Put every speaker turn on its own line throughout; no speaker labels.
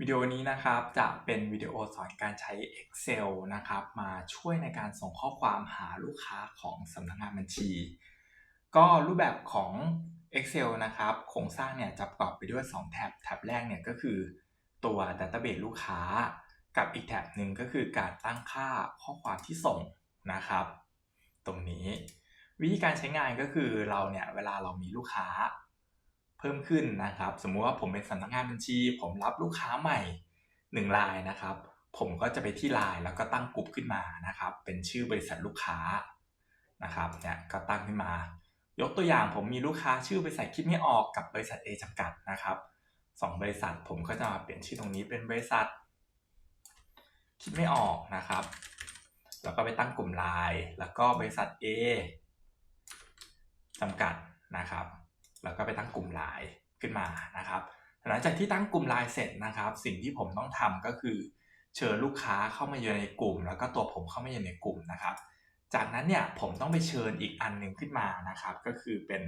วิดีโอนี้นะครับจะเป็นวิดีโอสอนการใช้ Excel นะครับ มาช่วยในการส่งข้อความหาลูกค้าของสำนักงานบัญชี ก็รูปแบบของ Excel นะครับโครงสร้างเนี่ยจะประกอบไปด้วย 2 แท็บแท็บแรกเนี่ยก็คือตัว Database ลูกค้า กับอีกแท็บหนึ่งก็คือการตั้งค่าข้อความที่ส่งนะครับ ตรงนี้ วิธีการใช้งานก็คือเราเนี่ยเวลาเรามีลูกค้า พิ่มขึ้นนะครับ สมมุติว่าผมเป็นสำนักงานบัญชี ผมรับลูกค้าใหม่1รายนะครับ ผมก็จะไปที่ไลน์แล้วก็ตั้งกลุ่มขึ้นมานะครับ เป็นชื่อบริษัทลูกค้านะครับเนี่ยก็ตั้งขึ้นมา ยกตัวอย่างผมมีลูกค้าชื่อบริษัทคิดไม่ออกกับบริษัท A จำกัดนะครับสองบริษัทผมก็จะมาเปลี่ยนชื่อตรงนี้เป็นบริษัท คิดไม่ออกนะครับ แล้วก็ไปตั้งกลุ่มไลน์แล้วก็บริษัท A จำกัดนะครับ แล้วก็ไปตั้งกลุ่มไลน์ขึ้นมานะครับหลังจากที่ตั้งกลุ่มไลน์เสร็จนะครับ สิ่งที่ผมต้องทำก็คือ เชิญลูกค้าเข้ามาอยู่ในกลุ่ม แล้วก็ตัวผมเข้ามาอยู่ในกลุ่มนะครับ จากนั้นเนี่ยผมต้องไปเชิญอีกอันหนึ่งขึ้นมานะครับ ก็คือเป็น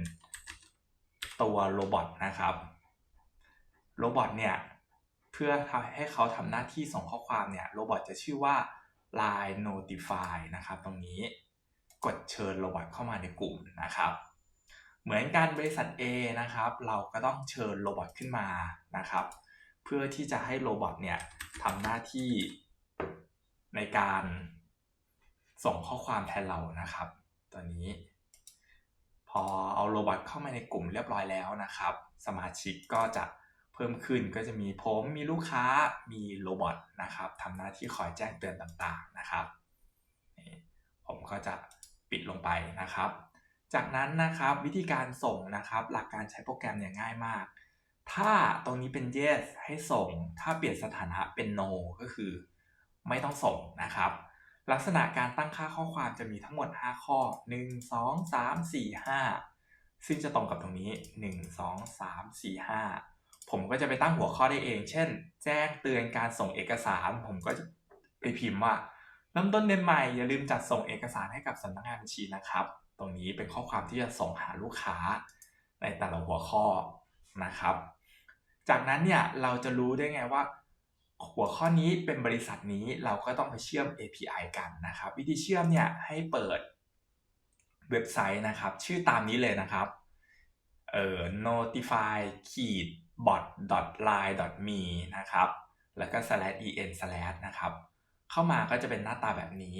ตัวโรบอทนะครับโรบอทเนี่ยเพื่อให้เขาทำหน้าที่ส่งข้อความเนี่ยโรบอทจะชื่อว่า line notify นะครับ ตรงนี้กดเชิญโรบอทเข้ามาในกลุ่มนะครับ เหมือนกันบริษัท A นะครับ เราก็ต้องเชิญโรบอทขึ้นมานะครับ เพื่อที่จะให้โรบอทเนี่ยทำหน้าที่ในการส่งข้อความแทนเรานะครับ ตอนนี้ พอเอาโรบอทเข้ามาในกลุ่มเรียบร้อยแล้วนะครับ สมาชิกก็จะเพิ่มขึ้นก็จะมีผมมีลูกค้ามีโรบอทนะครับทำหน้าที่คอยแจ้งเตือนต่างๆนะครับ ผมก็จะปิดลงไปนะครับ จากนั้นนะครับวิธีการส่งนะครับ หลักการใช้โปรแกรมเนี่ยง่ายมาก ถ้าตรงนี้เป็น yes ให้ส่ง ถ้าเปลี่ยนสถานะเป็น no ก็คือ ไม่ต้องส่งนะครับ ลักษณะการตั้งค่าข้อความจะมีทั้งหมด 5 ข้อ 1 2 3 4 5 ซึ่งจะตรงกับตรงนี้ 1 2 3 4 5 ผมก็จะไปตั้งหัวข้อได้เอง เช่น แจ้งเตือนการส่งเอกสาร ผมก็จะไปพิมพ์ว่าเริ่มต้นเดือนใหม่อย่าลืมจัดส่งเอกสารให้กับสำนักงานบัญชีนะครับ ตรงนี้เป็นข้อความที่จะส่งหาลูกค้าในแต่ละหัวข้อนะครับ จากนั้นเนี่ยเราจะรู้ได้ไงว่า หัวข้อนี้เป็นบริษัทนี้เราก็ต้องไปเชื่อม API กันนะครับ วิธีเชื่อมเนี่ยให้เปิดเว็บไซต์นะครับ ชื่อตามนี้เลยนะครับเอ่อ notify ขีด bot line me นะครับ แล้วก็ slash en slash นะครับ เข้ามาก็จะเป็นหน้าตาแบบนี้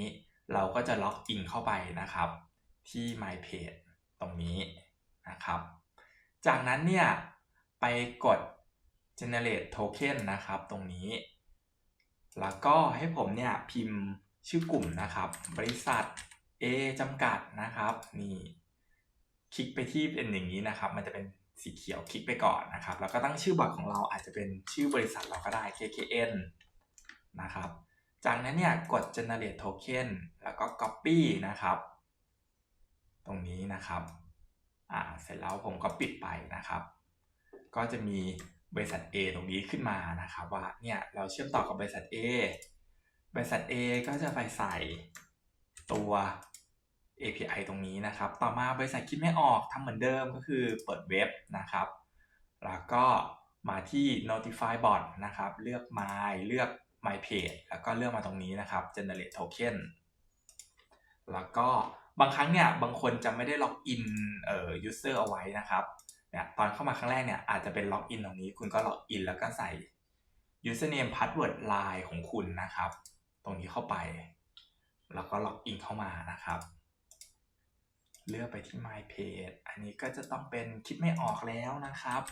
เราก็จะล็อกอินเข้าไปนะครับ ที่ my page ตรงนี้นะครับ จากนั้นเนี่ยไปกด generate token นะครับตรงนี้ แล้วก็ให้ผมเนี่ยพิมพ์ชื่อกลุ่มนะครับ บริษัท A จำกัดนะครับนี่คลิกไปที่เป็นอย่างนี้นะครับ มันจะเป็นสีเขียวคลิกไปก่อนนะครับ แล้วก็ตั้งชื่อบอทของเราอาจจะเป็นชื่อบริษัทเราก็ได้ KKN นะครับ จากนั้นเนี่ยกด generate token แล้วก็ copy นะครับ ตรงนี้นะครับอ่าเสร็จแล้วผมก็ปิดไปนะครับ ก็จะมีบริษัท A ตรงนี้ขึ้นมานะครับ ว่าเนี่ยเราเชื่อมต่อกับบริษัท A บริษัท A ก็จะไปใส่ตัว API ตรงนี้นะครับ ต่อมาบริษัทคิดไม่ออกทำเหมือนเดิมก็คือเปิดเว็บนะครับ แล้วก็มาที่ notify bot นะครับ เลือก my เลือก my page แล้วก็เลือกมาตรงนี้นะครับ generate token แล้วก็ บางครั้งเนี่ยบางคนจะไม่ได้ล็อกอินเอ่อ user เอาไว้นะครับเนี่ยตอนเข้ามาครั้งแรกเนี่ยอาจจะเป็นล็อกอินตรงนี้คุณก็ล็อกอินแล้วก็ใส่ username password line ของคุณนะครับ ตรงนี้เข้าไป แล้วก็ล็อกอินเข้ามานะครับ เลือกไปที่ my page อันนี้ก็จะต้องเป็นคิดไม่ออกแล้วนะครับ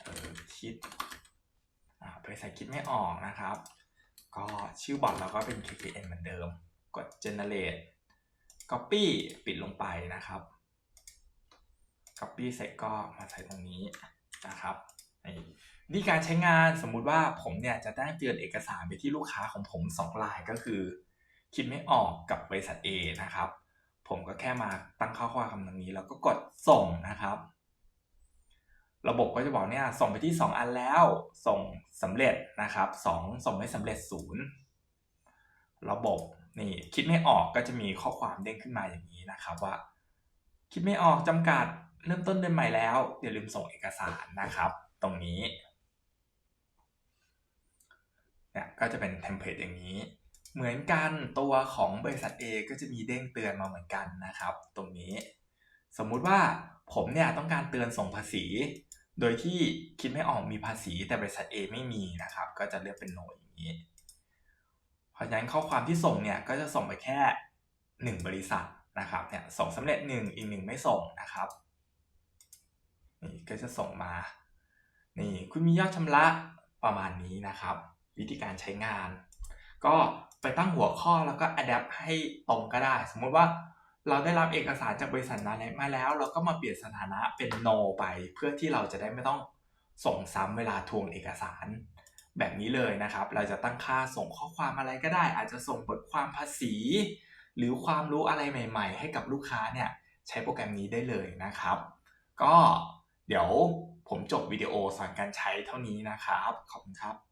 เออคิดอ่าบริษัทคิดไม่ออกนะครับ ก็ชื่อบอทเราก็เป็น KKN เหมือนเดิม กด generate copy ปิดลงไปนะครับ copy เสร็จก็มาใส่ตรงนี้นะครับนี่การใช้งานสมมุติว่าผมเนี่ยจะได้เตือนเอกสารไปที่ลูกค้าของผม2รายก็คือ คิดไม่ออกกับบริษัท A นะครับ ผมก็แค่มาตั้งข้อความคำตรงนี้แล้วก็กดส่งนะครับ ระบบก็จะบอกเนี่ยส่งไปที่ 2 อันแล้วส่งสำเร็จนะครับ 2 ส่งไม่สำเร็จศูนย์ระบบ นี่คิดไม่ออกก็จะมีข้อความเด้งขึ้นมาอย่างนี้นะครับว่า คิดไม่ออกจำกัดเริ่มต้นเดือนใหม่แล้วอย่าลืมส่งเอกสารนะครับ ตรงนี้เนี่ยก็จะเป็นเทมเพลตอย่างนี้ เหมือนกันตัวของบริษัท A ก็จะมีเด้งเตือนมาเหมือนกันนะครับ ตรงนี้ สมมุติว่าผมเนี่ยต้องการเตือนส่งภาษี โดยที่คิดไม่ออกมีภาษีแต่บริษัท A ไม่มีนะครับ ก็จะเลือกเป็น no อย่างนี้ ราะฉะนั้นข้อความที่ส่งเนี่ยก็จะส่งไปแค่ 1 บริษัทนะครับเนี่ยส่งสำเร็จ 1 อีก 1 ไม่ส่งนะครับนี่ก็จะส่งมานี่คุณมียอดชำระประมาณนี้นะครับ วิธีการใช้งาน ก็ไปตั้งหัวข้อแล้วก็ adapt ให้ตรงก็ได้ สมมติว่าเราได้รับเอกสารจากบริษัทนั้นมาแล้ว เราก็มาเปลี่ยนสถานะเป็น no ไป เพื่อที่เราจะได้ไม่ต้องส่งซ้ำเวลาทวงเอกสาร แบบนี้เลยนะครับ เราจะตั้งค่าส่งข้อความอะไรก็ได้ อาจจะส่งบทความภาษี หรือความรู้อะไรใหม่ ๆ ให้กับลูกค้าเนี่ยใช้โปรแกรมนี้ได้เลยนะครับ ก็เดี๋ยวผมจบวิดีโอสอนการใช้เท่านี้นะครับ ขอบคุณครับ